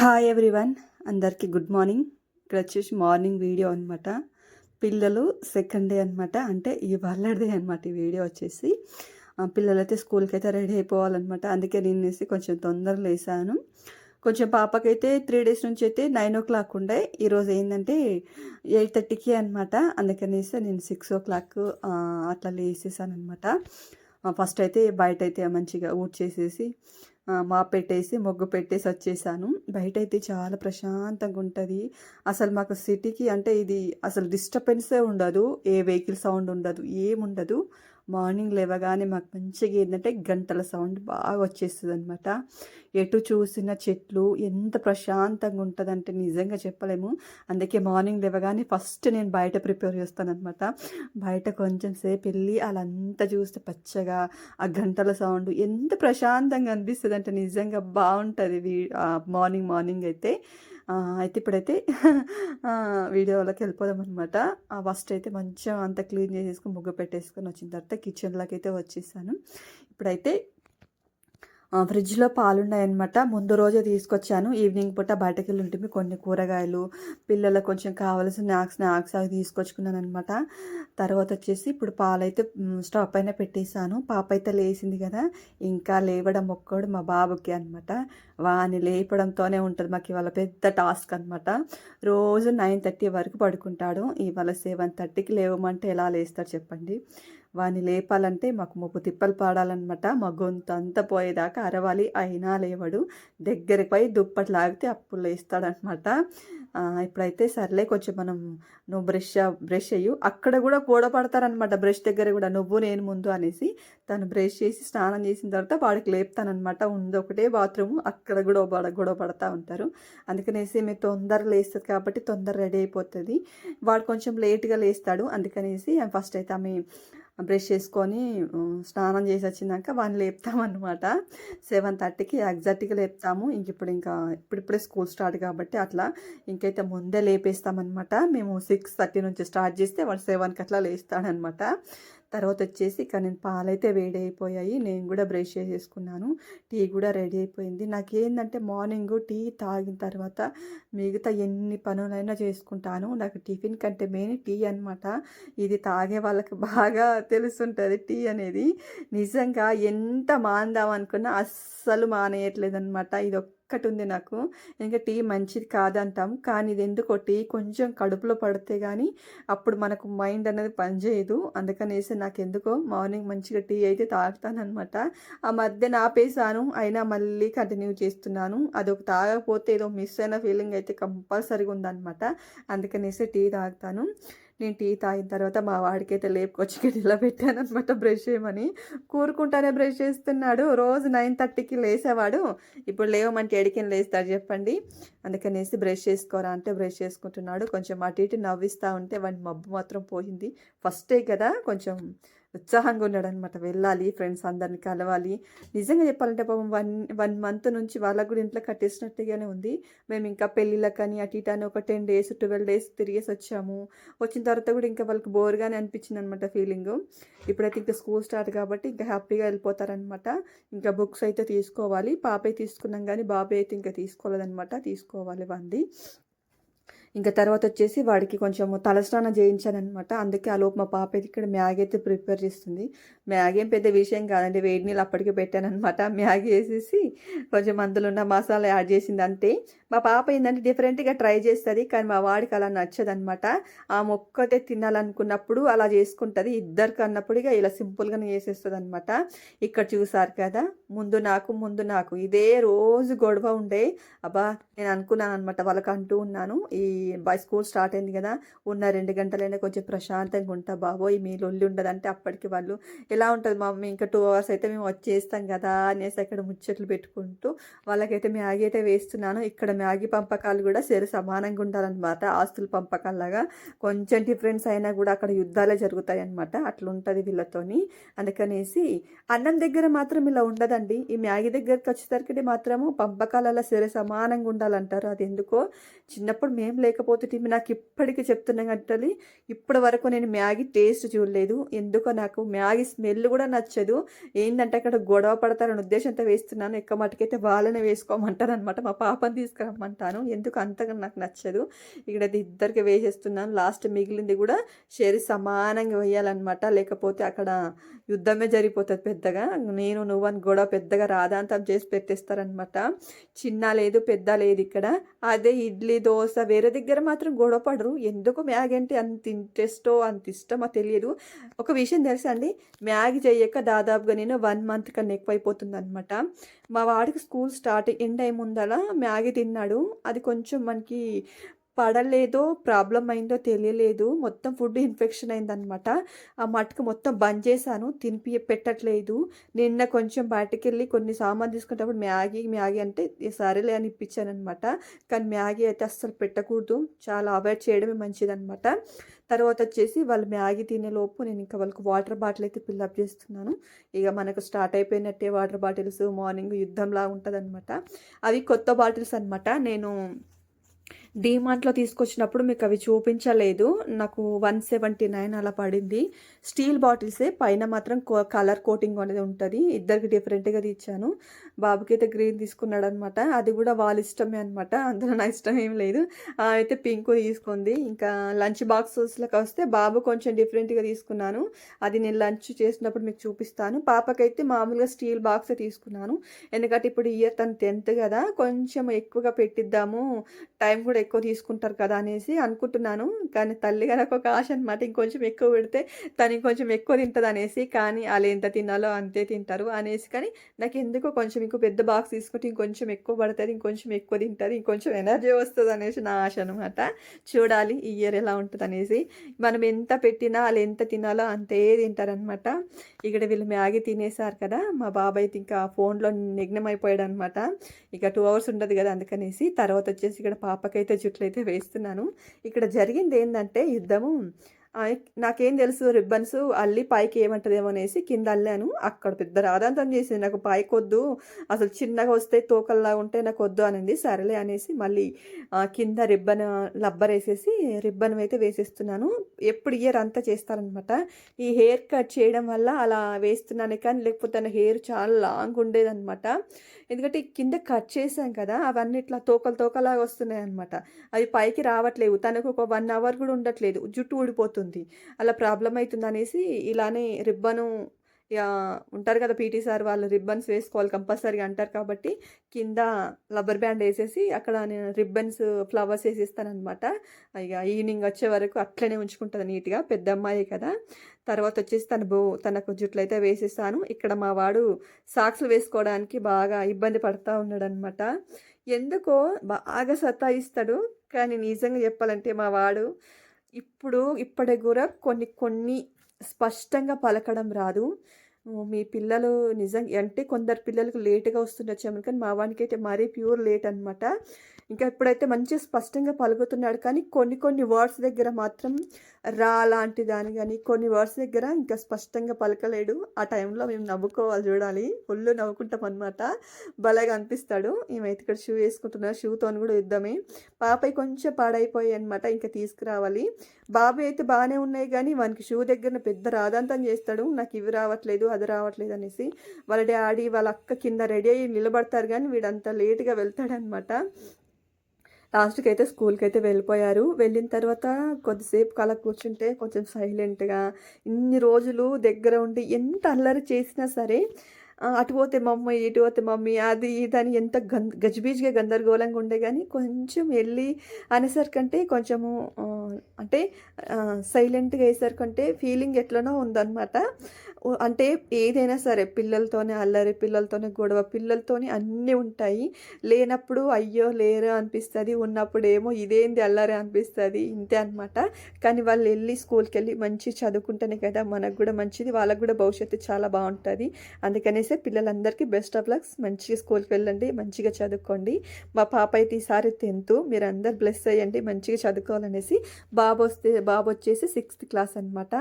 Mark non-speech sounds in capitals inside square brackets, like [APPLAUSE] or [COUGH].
Hi everyone అందరికీ good morning ఇక్కడ వచ్చేసి మార్నింగ్ వీడియో అనమాట పిల్లలు సెకండ్ డే అనమాట అంటే ఈ అనమాట ఈ వీడియో వచ్చేసి. పిల్లలైతే స్కూల్కి అయితే రెడీ అయిపోవాలన్నమాట. అందుకే నేనేసి కొంచెం తొందరగా లేసాను. కొంచెం పాపకైతే త్రీ డేస్ నుంచి అయితే నైన్ ఓ క్లాక్ ఉండే ఈరోజు ఏంటంటే ఎయిట్ థర్టీకి అనమాట అందుకనేసి నేను సిక్స్ ఓ క్లాక్ అట్లా లేసేసాను అనమాట ఫస్ట్ అయితే బయట అయితే మంచిగా ఊట్ చేసేసి మా పెట్టేసి మొగ్గు పెట్టేసి వచ్చేసాను. బయట అయితే చాలా ప్రశాంతంగా ఉంటుంది. అసలు మాకు సిటీకి అంటే ఇది అసలు డిస్టర్బెన్సే ఉండదు. ఏ వెహికల్ సౌండ్ ఉండదు. ఏముండదు. మార్నింగ్ లేవగానే మాకు మంచిగా ఏంటంటే గంటల సౌండ్ బాగా వచ్చేస్తుంది అనమాట ఎటు చూసిన చెట్లు ఎంత ప్రశాంతంగా ఉంటుందంటే నిజంగా చెప్పలేము. అందుకే మార్నింగ్ లేవగానే ఫస్ట్ నేను బయట ప్రిపేర్ చేస్తాను అనమాట బయట కొంచెం సేపు వెళ్ళి అలా అంతా చూస్తే పచ్చగా ఆ గంటల సౌండ్ ఎంత ప్రశాంతంగా అనిపిస్తుంది అంటే నిజంగా బాగుంటుంది. మార్నింగ్ మార్నింగ్ అయితే అయితే ఇప్పుడైతే [LAUGHS] వీడియోలోకి వెళ్ళిపోదాం అనమాట ఫస్ట్ అయితే మంచిగా అంతా క్లీన్ చేసేసుకుని ముగ్గు పెట్టేసుకొని వచ్చిన తర్వాత కిచెన్లోకి అయితే వచ్చేసాను. ఇప్పుడైతే ఫ్రిడ్జ్లో పాలున్నాయన్నమాట. ముందు రోజే తీసుకొచ్చాను. ఈవినింగ్ పూట బయటకు వెళ్ళి ఉంటుంది కొన్ని కూరగాయలు పిల్లలకు కొంచెం కావాల్సిన స్నాక్స్ స్నాక్స్ అవి తీసుకొచ్చుకున్నాను అనమాట తర్వాత వచ్చేసి ఇప్పుడు పాలైతే మ్, స్టవ్ పైన పెట్టేశాను. పాప అయితే లేచింది కదా ఇంకా లేవడం ఒక్కడు మా బాబుకి అనమాట వాని లేపడంతోనే ఉంటుంది మాకు ఇవాళ పెద్ద టాస్క్ అనమాట రోజు నైన్ థర్టీ వరకు పడుకుంటాడు. ఇవాళ సెవెన్ థర్టీకి లేవమంటే ఎలా లేస్తాడు చెప్పండి? వాని లేపాలంటే మాకు ముప్పు తిప్పలు పాడాలన్నమాట. మా గొంతు అంతా పోయేదాకా అరవాలి. అయినా లేవడు. దగ్గరికి పోయి దుప్పటి లాగితే అప్పుడు లేస్తాడనమాట ఇప్పుడైతే సర్లే కొంచెం మనం నువ్వు బ్రష్ బ్రష్ అయ్యు అక్కడ కూడా కూడపడతారనమాట బ్రష్ దగ్గర కూడా. నువ్వు నేను ముందు అనేసి తను బ్రష్ చేసి స్నానం చేసిన తర్వాత వాడికి లేపుతానమాట ఉంది ఒకటే బాత్రూమ్. అక్కడ కూడా పడ గొడవ పడతా ఉంటారు. అందుకనేసి మేము తొందర లేస్తుంది కాబట్టి తొందర రెడీ అయిపోతుంది. వాడు కొంచెం లేట్గా లేస్తాడు. అందుకనేసి ఫస్ట్ అయితే ఆమె బ్రష్ చేసుకొని స్నానం చేసి వచ్చినాక వాడిని లేపుతామన్నమాట సెవెన్ థర్టీకి ఎగ్జాక్ట్గా లేపుతాము. ఇంక ఇప్పుడు ఇంకా ఇప్పుడిప్పుడే స్కూల్ స్టార్ట్ కాబట్టి అట్లా ఇంకైతే ముందే లేపేస్తామన్నమాట. మేము సిక్స్ థర్టీ నుంచి స్టార్ట్ చేస్తే వాడు సెవెన్కి అట్లా లేస్తాడనమాట తర్వాత వచ్చేసి ఇక నేను పాలైతే వేడి అయిపోయాయి నేను కూడా బ్రష్ చేసేసుకున్నాను టీ కూడా రెడీ అయిపోయింది. నాకు ఏంటంటే మార్నింగ్ టీ తాగిన తర్వాత మిగతా ఎన్ని పనులైనా చేసుకుంటాను. నాకు టిఫిన్ కంటే మెయిన్ టీ అనమాట ఇది తాగే వాళ్ళకి [LAUGHS] బాగా తెలుసుంటుంది టీ అనేది. నిజంగా ఎంత మాందాం అనుకున్నా అస్సలు మానేయట్లేదన్నమాట. ఇది ఒక్కటి ఉంది నాకు. ఇంకా టీ మంచిది కాదంటాం. కానీ ఇది ఎందుకో టీ కొంచెం కడుపులో పడితే కానీ అప్పుడు మనకు మైండ్ అనేది పనిచేయదు అందుకనేసి నాకు ఎందుకో మార్నింగ్ మంచిగా టీ అయితే తాగుతానమాట ఆ మధ్యన ఆపేసాను అయినా మళ్ళీ కంటిన్యూ చేస్తున్నాను. అదొక తాగకపోతే ఏదో మిస్ అయిన ఫీలింగ్ అయితే కంపల్సరీగా ఉందన్నమాట అందుకనేసి టీ తాగుతాను. నేను టీ తాగిన తర్వాత మా వాడికైతే లేపుకొచ్చి ఇలా పెట్టాను అనమాట బ్రష్ చేయమని కూరుకుంటానే బ్రష్ చేస్తున్నాడు. రోజు నైన్ థర్టీకి లేసేవాడు. ఇప్పుడు లేవమంటే ఎడికిని లేస్తాడు చెప్పండి. అందుకనేసి బ్రష్ చేసుకోరా అంటే బ్రష్ చేసుకుంటున్నాడు. కొంచెం అటు ఇటు నవ్విస్తూ ఉంటే వాడి మబ్బు మాత్రం పోయింది. ఫస్టే కదా కొంచెం ఉత్సాహంగా ఉన్నాడు అనమాట వెళ్ళాలి ఫ్రెండ్స్ అందరిని కలవాలి. నిజంగా చెప్పాలంటే పాపం వన్ వన్ మంత్ నుంచి వాళ్ళకు కూడా ఇంట్లో కట్టేసినట్టుగానే ఉంది. మేము ఇంకా పెళ్ళిళ్ళకని అటు ఇటు అని ఒక టెన్ డేస్ ట్వెల్వ్ డేస్ తిరిగేసి వచ్చాము. వచ్చిన తర్వాత కూడా ఇంకా వాళ్ళకి బోర్గానే అనిపించింది అనమాట ఫీలింగ్ ఇప్పుడైతే ఇంకా స్కూల్ స్టార్ట్ కాబట్టి ఇంకా హ్యాపీగా వెళ్ళిపోతారనమాట ఇంకా బుక్స్ అయితే తీసుకోవాలి. పాపే తీసుకున్నాం కానీ బాబాయ్ అయితే ఇంకా తీసుకోలేదనమాట తీసుకోవాలి వంది. ఇంకా తర్వాత వచ్చేసి వాడికి కొంచెం తలస్నానం చేయించానమాట అందుకే ఆ లోపు మా పాప అయితే ఇక్కడ మ్యాగీ అయితే ప్రిపేర్ చేస్తుంది. మ్యాగీ ఏం పెద్ద విషయం కాదండి. వేడి నీళ్ళు అప్పటికే పెట్టానమాట మ్యాగీ వేసేసి కొంచెం అందులో ఉన్న మసాలా యాడ్ చేసింది అంతే. మా పాప ఏంటంటే డిఫరెంట్గా ట్రై చేస్తుంది కానీ మా వాడికి అలా నచ్చదనమాట ఆ మొక్కతే తినాలనుకున్నప్పుడు అలా చేసుకుంటుంది ఇద్దరికి అన్నప్పుడు ఇక ఇలా సింపుల్గానే చేసేస్తుంది అనమాట ఇక్కడ చూసారు కదా ముందు నాకు ముందు నాకు. ఇదే రోజు గొడవ ఉండే. అబ్బా నేను అనుకున్నాను అనమాట వాళ్ళకి అంటూ ఉన్నాను. ఈ బాయ్ స్కూల్ స్టార్ట్ అయింది కదా ఉన్న రెండు గంటలైనా కొంచెం ప్రశాంతంగా ఉంటా బాబోయ్ మీ లొల్లి ఉండదంటే అప్పటికి వాళ్ళు ఎలా ఉంటుంది మమ్మీ ఇంకా టూ అవర్స్ అయితే మేము వచ్చేస్తాం కదా అనేసి అక్కడ ముచ్చట్లు పెట్టుకుంటూ వాళ్ళకైతే మ్యాగీ అయితే వేస్తున్నాను. ఇక్కడ మ్యాగీ పంపకాలు కూడా సరి సమానంగా ఉండాలన్నమాట. ఆస్తుల పంపకాల్లాగా కొంచెం డిఫరెన్స్ అయినా కూడా అక్కడ యుద్ధాలే జరుగుతాయి అనమాట అట్లా ఉంటుంది వీళ్ళతోని. అందుకనేసి అన్నం దగ్గర మాత్రం ఇలా ఉండదండి. ఈ మ్యాగీ దగ్గరికి వచ్చేసరికి మాత్రము పంపకాలలో సరి సమానంగా ఉండాలంటారు. అది ఎందుకో చిన్నప్పుడు మేము లేకపోతే నాకు ఇప్పటికీ చెప్తున్నా గంటలి ఇప్పటి వరకు నేను మ్యాగీ టేస్ట్ చూడలేదు. ఎందుకో నాకు మ్యాగీ స్మెల్ కూడా నచ్చదు. ఏంటంటే అక్కడ గొడవ పడతారని ఉద్దేశంతో వేస్తున్నాను. ఎక్క మటుకైతే వాళ్ళనే వేసుకోమంటారు అనమాట మా పాపని తీసుకుని రమ్మంటాను. ఎందుకు అంతగా నాకు నచ్చదు. ఇక్కడ అది ఇద్దరికి వేసేస్తున్నాను. లాస్ట్ మిగిలింది కూడా షేర్ సమానంగా వేయాలన్నమాట. లేకపోతే అక్కడ యుద్ధమే జరిగిపోతుంది పెద్దగా. నేను నువ్వని గొడవ పెద్దగా రాధాంతం చేసి పెట్టేస్తారనమాట చిన్న లేదు పెద్ద లేదు ఇక్కడ. అదే ఇడ్లీ దోశ వేరే దగ్గర మాత్రం గొడవ పడరు. ఎందుకు మ్యాగీ అంటే అంత ఇంట్రెస్టో అంత ఇష్టమో తెలియదు. ఒక విషయం తెలుసా అండి? మ్యాగీ చేయక దాదాపుగా నేను వన్ మంత్ కన్నా ఎక్కువ అయిపోతుంది అనమాట మా వాడికి స్కూల్ స్టార్ట్ ఎండ్ అయి ముందల మ్యాగీ తిన్నాడు. అది కొంచెం మనకి పడలేదో ప్రాబ్లం అయిందో తెలియలేదు. మొత్తం ఫుడ్ ఇన్ఫెక్షన్ అయిందనమాట ఆ మటుకు మొత్తం బంద్ చేశాను. తినిపి పెట్టట్లేదు. నిన్న కొంచెం బయటకు వెళ్ళి కొన్ని సామాన్ తీసుకునేటప్పుడు మ్యాగీ మ్యాగీ అంటే సరేలే అని ఇప్పించాను అనమాట కానీ మ్యాగీ అయితే అస్సలు పెట్టకూడదు. చాలా అవాయిడ్ చేయడమే మంచిదనమాట తర్వాత వచ్చేసి వాళ్ళు మ్యాగీ తినే లోపు నేను ఇంకా వాళ్ళకి వాటర్ బాటిల్ అయితే ఫిల్అప్ చేస్తున్నాను. ఇక మనకు స్టార్ట్ అయిపోయినట్టే వాటర్ బాటిల్స్ మార్నింగ్ యుద్ధంలా ఉంటుంది అవి కొత్త బాటిల్స్ అనమాట నేను డీమార్ట్లో తీసుకొచ్చినప్పుడు మీకు అవి చూపించలేదు. నాకు వన్ సెవెంటీ నైన్ అలా పడింది. స్టీల్ బాటిల్సే పైన మాత్రం కలర్ కోటింగ్ అనేది ఉంటుంది. ఇద్దరికి డిఫరెంట్గా తీర్చాను బాబుకి అయితే గ్రీన్ తీసుకున్నాడు అనమాట అది కూడా వాళ్ళ ఇష్టమే అనమాట అందులో నా ఇష్టం ఏం లేదు. అయితే పింక్ తీసుకుంది. ఇంకా లంచ్ బాక్సెస్లోకి వస్తే బాబు కొంచెం డిఫరెంట్గా తీసుకున్నాను. అది నేను లంచ్ చేసినప్పుడు మీకు చూపిస్తాను. పాపకైతే మామూలుగా స్టీల్ బాక్సే తీసుకున్నాను. ఎందుకంటే ఇప్పుడు ఇయర్ తను టెన్త్ కదా. కొంచెం ఎక్కువగా పెట్టిద్దాము. టైం కూడా ఎక్కువ తీసుకుంటారు కదా అనేసి అనుకుంటున్నాను. కానీ తల్లిగా నాకు ఒక ఆశ అనమాట ఇంకొంచెం ఎక్కువ పెడితే తను ఇంకొంచెం ఎక్కువ తింటుంది అనేసి కానీ వాళ్ళు ఎంత తినాలో అంతే తింటారు అనేసి. కానీ నాకు ఎందుకో కొంచెం ఇంకో పెద్ద బాక్స్ తీసుకుంటే ఇంకొంచెం ఎక్కువ పడుతుంది ఇంకొంచెం ఎక్కువ తింటుంది ఇంకొంచెం ఎనర్జీ వస్తుంది అనేసి నా ఆశ అనమాట చూడాలి ఈ ఇయర్ ఎలా ఉంటుంది అనేసి. మనం ఎంత పెట్టినా వాళ్ళు ఎంత తినాలో అంతే తింటారనమాట ఇక్కడ వీళ్ళు మ్యాగీ తినేసారు కదా. మా బాబాయ్ ఇంకా ఫోన్లో నిఘ్నమైపోయాడు అనమాట ఇక టూ అవర్స్ ఉండదు కదా అందుకనేసి. తర్వాత వచ్చేసి ఇక్కడ పాపకైతే జుట్లు అయితే వేస్తున్నాను. ఇక్కడ జరిగింది ఏంటంటే యుద్ధము. నాకేం తెలుసు రిబ్బన్స్ అల్లి పైకి ఏమంటదేమో అనేసి కింద అల్లాను. అక్కడ పెద్ద రాధాంతం చేసింది. నాకు పైకి వద్దు అసలు చిన్నగా వస్తే తోకల్లా ఉంటే నాకు వద్దు అనింది. సరేలే అనేసి మళ్ళీ కింద రిబ్బన్ లబ్బర్ వేసేసి రిబ్బన్ అయితే వేసేస్తున్నాను. ఎప్పుడు ఇయర్ అంతా చేస్తారనమాట ఈ హెయిర్ కట్ చేయడం వల్ల అలా వేస్తున్నాను కానీ లేకపోతే తన హెయిర్ చాలా లాంగ్ ఉండేదనమాట ఎందుకంటే కింద కట్ చేసాం కదా అవన్నీ ఇట్లా తోకలు తోకలాగా వస్తున్నాయి అనమాట అవి పైకి రావట్లేవు. తనకు ఒక వన్ అవర్ కూడా ఉండట్లేదు. జుట్టు ఊడిపోతుంది. అలా ప్రాబ్లం అవుతుంది అనేసి ఇలానే రిబ్బను ఇక ఉంటారు కదా పీటీ సార్ వాళ్ళు రిబ్బన్స్ వేసుకోవాలి కంపల్సరీగా అంటారు కాబట్టి కింద రబ్బర్ బ్యాండ్ వేసేసి అక్కడ నేను రిబ్బన్స్ ఫ్లవర్స్ వేసేస్తానమాట ఇక ఈవినింగ్ వచ్చే వరకు అట్లనే ఉంచుకుంటుంది నీట్గా. పెద్ద అమ్మాయి కదా. తర్వాత వచ్చేసి తన బో తనకు జుట్లు అయితే వేసేస్తాను. ఇక్కడ మా వాడు సాక్స్లు వేసుకోవడానికి బాగా ఇబ్బంది పడుతూ ఉన్నాడనమాట ఎందుకో బాగా సతాయిస్తాడు. కానీ నిజంగా చెప్పాలంటే మా వాడు ఇప్పుడు ఇప్పటికి కూడా కొన్ని కొన్ని స్పష్టంగా పలకడం రాదు. మీ పిల్లలు నిజం అంటే కొందరు పిల్లలకు లేట్గా వస్తుండొచ్చాము కానీ మా వానికి అయితే మరీ ప్యూర్ లేట్ అనమాట ఇంకా ఇప్పుడైతే మంచిగా స్పష్టంగా పలుకుతున్నాడు. కానీ కొన్ని కొన్ని వర్డ్స్ దగ్గర మాత్రం రా లాంటి దాని కానీ కొన్ని వర్డ్స్ దగ్గర ఇంకా స్పష్టంగా పలకలేడు. ఆ టైంలో మేము నవ్వుకోవాలి చూడాలి. ఫుల్ నవ్వుకుంటాం అనమాట బలగా అనిపిస్తాడు. మేమైతే ఇక్కడ షూ వేసుకుంటున్నా. షూతో కూడా యుద్ధమే. పాపై కొంచెం పాడైపోయాయి అనమాట ఇంకా తీసుకురావాలి. బాబు అయితే బాగానే ఉన్నాయి కానీ వానికి షూ దగ్గర పెద్ద రాదంతం చేస్తాడు. నాకు ఇవి రావట్లేదు అది రావట్లేదు అనేసి వాళ్ళ డాడీ వాళ్ళ అక్క కింద రెడీ అయ్యి నిలబడతారు కానీ వీడంతా లేట్గా వెళ్తాడనమాట లాస్ట్కి అయితే స్కూల్కి అయితే వెళ్ళిపోయారు. వెళ్ళిన తర్వాత కొద్దిసేపు కళ కూర్చుంటే కొంచెం సైలెంట్గా ఇన్ని రోజులు దగ్గర ఉండి ఎంత అల్లరి చేసినా సరే అటు పోతే మమ్మీ ఇటు పోతే మమ్మీ అది ఇదని ఎంత గం గజిబిజిగా గందరగోళంగా ఉండే కానీ కొంచెం వెళ్ళి అనేసరికంటే కొంచెము అంటే సైలెంట్గా వేసరికంటే ఫీలింగ్ ఎట్లనో ఉందన్నమాట. అంటే ఏదైనా సరే పిల్లలతోనే అల్లరి పిల్లలతోనే గొడవ పిల్లలతోనే అన్నీ ఉంటాయి. లేనప్పుడు అయ్యో లేరు అనిపిస్తుంది. ఉన్నప్పుడు ఏమో ఇదేంది అల్లరి అనిపిస్తుంది. ఇంతే అనమాట కానీ వాళ్ళు వెళ్ళి స్కూల్కి వెళ్ళి మంచి చదువుకుంటేనే కదా మనకు కూడా మంచిది వాళ్ళకు కూడా భవిష్యత్తు చాలా బాగుంటుంది. అందుకనేసే పిల్లలందరికీ బెస్ట్ ఆఫ్ లక్స్. మంచిగా స్కూల్కి వెళ్ళండి మంచిగా చదువుకోండి. మా పాప అయితే ఈసారి టెన్త్. మీరు అందరు బ్లెస్ అయ్యండి మంచిగా చదువుకోవాలనేసి బాబు వస్తే బాబు వచ్చేసి సిక్స్త్ క్లాస్ అనమాట